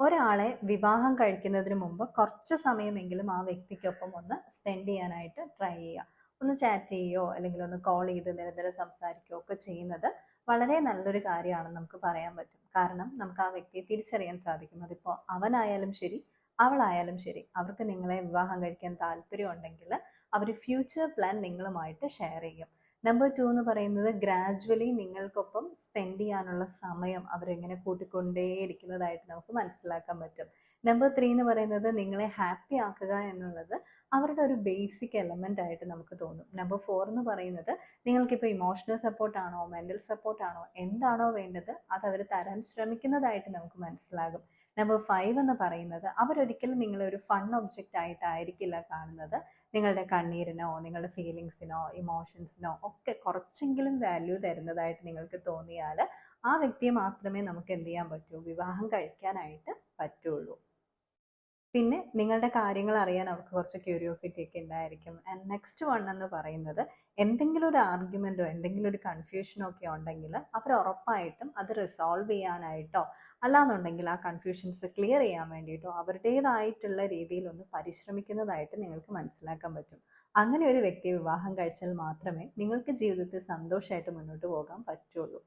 ഒരാളെ വിവാഹം കഴിക്കുന്നതിന് മുമ്പ് കുറച്ച് സമയമെങ്കിലും ആ വ്യക്തിക്കൊപ്പം ഒന്ന് സ്പെൻഡ് ചെയ്യാനായിട്ട് ട്രൈ ചെയ്യുക. ഒന്ന് ചാറ്റ് ചെയ്യുകയോ അല്ലെങ്കിൽ ഒന്ന് കോൾ ചെയ്ത് നിരന്തരം സംസാരിക്കുകയോ ഒക്കെ ചെയ്യുന്നത് വളരെ നല്ലൊരു കാര്യമാണെന്ന് നമുക്ക് പറയാൻ പറ്റും. കാരണം നമുക്ക് ആ വ്യക്തിയെ തിരിച്ചറിയാൻ സാധിക്കും. അതിപ്പോൾ അവനായാലും ശരി അവളായാലും ശരി അവർക്ക് നിങ്ങളെ വിവാഹം കഴിക്കാൻ താല്പര്യം ഉണ്ടെങ്കിൽ അവർ ഫ്യൂച്ചർ പ്ലാൻ നിങ്ങളുമായിട്ട് ഷെയർ ചെയ്യും. നമ്പർ ടു എന്ന് പറയുന്നത് ഗ്രാജുവലി നിങ്ങൾക്കൊപ്പം സ്പെൻഡ് ചെയ്യാനുള്ള സമയം അവരെങ്ങനെ കൂട്ടിക്കൊണ്ടേയിരിക്കുന്നതായിട്ട് നമുക്ക് മനസ്സിലാക്കാൻ പറ്റും. നമ്പർ ത്രീ എന്ന് പറയുന്നത് നിങ്ങളെ ഹാപ്പി ആക്കുക എന്നുള്ളത് അവരുടെ ഒരു ബേസിക് എലമെന്റ് ആയിട്ട് നമുക്ക് തോന്നും. നമ്പർ ഫോർ എന്ന് പറയുന്നത് നിങ്ങൾക്കിപ്പോൾ ഇമോഷണൽ സപ്പോർട്ടാണോ മെന്റൽ സപ്പോർട്ടാണോ എന്താണോ വേണ്ടത് അത് അവർ തരാൻ ശ്രമിക്കുന്നതായിട്ട് നമുക്ക് മനസ്സിലാകും. നമ്പർ ഫൈവ് എന്ന് പറയുന്നത് അവരൊരിക്കലും നിങ്ങളെ ഒരു ഫൺ ഒബ്ജക്റ്റ് ആയിട്ടായിരിക്കില്ല കാണുന്നത്. നിങ്ങളുടെ കണ്ണീരിനോ നിങ്ങളുടെ ഫീലിങ്സിനോ ഇമോഷൻസിനോ ഒക്കെ കുറച്ചെങ്കിലും വാല്യൂ തരുന്നതായിട്ട് നിങ്ങൾക്ക് തോന്നിയാൽ ആ വ്യക്തിയെ മാത്രമേ നമുക്ക് എന്ത് ചെയ്യാൻ പറ്റൂ? വിവാഹം കഴിക്കാനായിട്ട് പറ്റുള്ളൂ. പിന്നെ നിങ്ങളുടെ കാര്യങ്ങൾ അറിയാൻ അവർക്ക് കുറച്ച് ക്യൂരിയോസിറ്റി ഒക്കെ ഉണ്ടായിരിക്കും. ആൻഡ് നെക്സ്റ്റ് വൺ എന്ന് പറയുന്നത് എന്തെങ്കിലും ഒരു ആർഗ്യുമെന്റോ എന്തെങ്കിലും ഒരു കൺഫ്യൂഷനോ ഒക്കെ ഉണ്ടെങ്കിൽ അവർ ഉറപ്പായിട്ടും അത് റിസോൾവ് ചെയ്യാനായിട്ടോ അല്ലാന്നുണ്ടെങ്കിൽ ആ കൺഫ്യൂഷൻസ് ക്ലിയർ ചെയ്യാൻ വേണ്ടിയിട്ടോ അവരുടേതായിട്ടുള്ള രീതിയിലൊന്ന് പരിശ്രമിക്കുന്നതായിട്ട് നിങ്ങൾക്ക് മനസ്സിലാക്കാൻ പറ്റും. അങ്ങനെ ഒരു വ്യക്തിയെ വിവാഹം കഴിച്ചാൽ മാത്രമേ നിങ്ങൾക്ക് ജീവിതത്തിൽ സന്തോഷമായിട്ട് മുന്നോട്ട് പോകാൻ പറ്റുള്ളൂ.